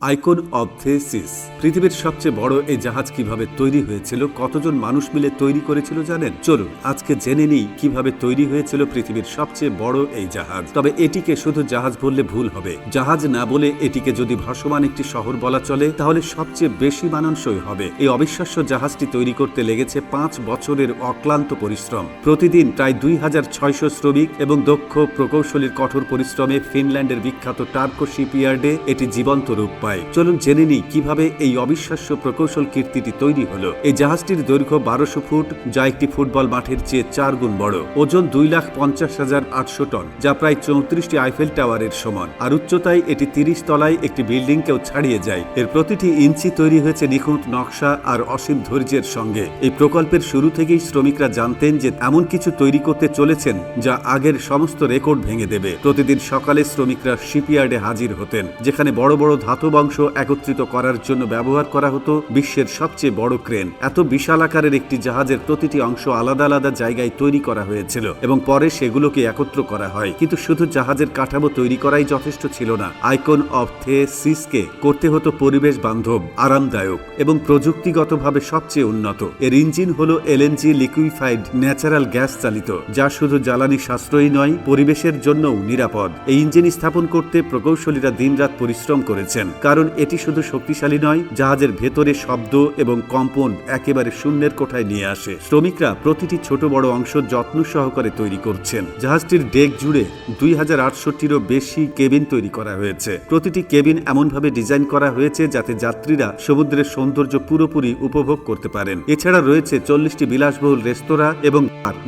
Icon of thesis পৃথিবীর সবচেয়ে বড় এই জাহাজ কীভাবে তৈরি হয়েছিল, কতজন মানুষ মিলে তৈরি করেছিল জানেন? চলুন, আজকে জেনে নিই কীভাবে তৈরি হয়েছিল পৃথিবীর সবচেয়ে বড় এই জাহাজ। তবে এটিকে শুধু জাহাজ বললে ভুল হবে। জাহাজ না বলে এটিকে যদি ভাসমান একটি শহর বলা চলে, তাহলে সবচেয়ে বেশি মানানসই হবে। এই অবিশ্বাস্য জাহাজটি তৈরি করতে লেগেছে পাঁচ বছরের অক্লান্ত পরিশ্রম। প্রতিদিন প্রায় দুই হাজার ছয়শো শ্রমিক এবং দক্ষ প্রকৌশলীর কঠোর পরিশ্রমে ফিনল্যান্ডের বিখ্যাত টার্কো শিপইয়ার্ডে এটি জীবন্ত রূপ পায় চলুন জেনে নিই কীভাবে এই অবিশ্বাস্য প্রকৌশল কীর্তিটি তৈরি হলো। এই জাহাজটির দৈর্ঘ্য বারোশো ফুট, যা একটি ফুটবল মাঠের চেয়ে চার গুণ বড়। ওজন দুই লাখ পঞ্চাশ হাজার আটশো টন, যা প্রায় চৌত্রিশটি আইফেল টাওয়ারের সমান। আর উচ্চতায় এটি তিরিশ তলায় একটি বিল্ডিংকেও ছাড়িয়ে যায়। এর প্রতিটি ইঞ্চি তৈরি হয়েছে নিখুঁত নকশা আর অসীম ধৈর্যের সঙ্গে। এই প্রকল্পের শুরু থেকেই শ্রমিকরা জানতেন যে এমন কিছু তৈরি করতে চলেছেন যা আগের সমস্ত রেকর্ড ভেঙে দেবে। প্রতিদিন সকালে শ্রমিকরা শিপইয়ার্ডে হাজির হতেন, যেখানে বড় বড় ধাতব অংশ একত্রিত করার জন্য ব্যবহার করা হতো বিশ্বের সবচেয়ে বড় ক্রেন। এত বিশাল আকারের একটি জাহাজের প্রতিটি অংশ আলাদা আলাদা জায়গায় তৈরি করা হয়েছিল এবং পরে সেগুলোকে একত্র করা হয়। কিন্তু শুধু জাহাজের কাঠামো তৈরি করাই যথেষ্ট ছিল না। আইকন অফ থেসিসকে করতে হতো পরিবেশ বান্ধব, আরামদায়ক এবং প্রযুক্তিগতভাবে সবচেয়ে উন্নত। এর ইঞ্জিন হল এলএনজি লিকুইফাইড ন্যাচারাল গ্যাস চালিত, যা শুধু জ্বালানি সাশ্রয়ী নয়, পরিবেশের জন্যও নিরাপদ। এই ইঞ্জিন স্থাপন করতে প্রকৌশলীরা দিনরাত পরিশ্রম করেছেন। কারণ এটি শুধু শক্তিশালী নয়, জাহাজের ভেতরে শব্দ এবং কম্পন একেবারে শূন্যের কোঠায় নিয়ে আসে। শ্রমিকরা প্রতিটি ছোট বড় অংশ যত্ন সহকারে তৈরি করছেন। জাহাজটির ডেক জুড়ে দুই হাজার আটষট্টিরও বেশি কেবিন তৈরি করা হয়েছে। প্রতিটি কেবিন এমনভাবে ডিজাইন করা হয়েছে যাতে যাত্রীরা সমুদ্রের সৌন্দর্য পুরোপুরি উপভোগ করতে পারেন। এছাড়া রয়েছে চল্লিশটি বিলাসবহুল রেস্তোরাঁ এবং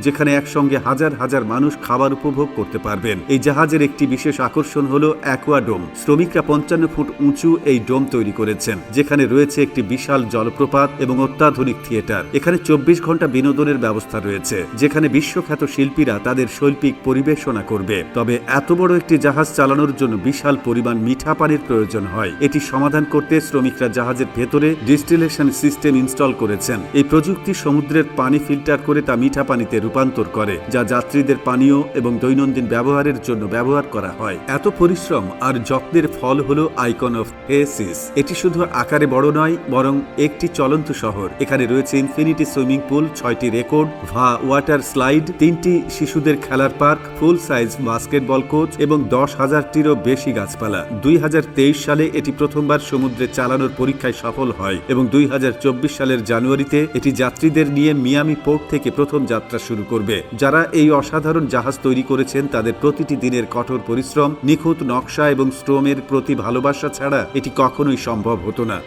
যেখানে একসঙ্গে হাজার হাজার মানুষ খাবার উপভোগ করতে পারবেন। এই জাহাজের একটি বিশেষ আকর্ষণ হল অ্যাকোয়াডোম। শ্রমিকরা পঞ্চান্ন ফুট উঁচু এই ডোম তৈরি করেছেন, যেখানে রয়েছে একটি বিশাল জলপ্রপাত এবং অত্যাধুনিক থিয়েটার। এখানে চব্বিশ ঘণ্টা বিনোদনের ব্যবস্থা রয়েছে, যেখানে বিশ্বখ্যাত শিল্পীরা তাদের শৈল্পিক পরিবেশনা করবে। তবে এত বড় একটি জাহাজ চালানোর জন্য বিশাল পরিমাণ মিঠা পানির প্রয়োজন হয়। এটি সমাধান করতে শ্রমিকরা জাহাজের ভেতরে ডিস্টিলেশন সিস্টেম ইনস্টল করেছেন। এই প্রযুক্তি সমুদ্রের পানি ফিল্টার করে তা মিঠা পানিতে রূপান্তর করে, যা যাত্রীদের পানীয় এবং দৈনন্দিন ব্যবহারের জন্য ব্যবহার করা হয়। এত পরিশ্রম আর যত্নের ফল হলো আইকন অফ এসিস এটি শুধু আকারে বড় নয়, বরং একটি চলন্ত শহর। এখানে রয়েছে ইনফিনিটি সুইমিং পুল, ছয়টি রেকর্ড, ভা ওয়াটার স্লাইড, তিনটি শিশুদের খেলার পার্ক, ফুল সাইজ বাস্কেটবল কোচ এবং দশ হাজারটিরও বেশি গাছপালা। দুই হাজার তেইশ সালে এটি প্রথমবার সমুদ্রে চালানোর পরীক্ষায় সফল হয় এবং দুই হাজার চব্বিশ সালের জানুয়ারিতে এটি যাত্রীদের নিয়ে মিয়ামি পোর্ট থেকে প্রথম যাত্রা শুরু করবে। যারা এই অসাধারণ জাহাজ তৈরি করেছেন, তাদের প্রতিটি দিনের কঠোর পরিশ্রম, নিখুঁত নকশা এবং স্ট্রোমের প্রতি ভালোবাসা ছাড়া এটি কখনোই সম্ভব হতো না।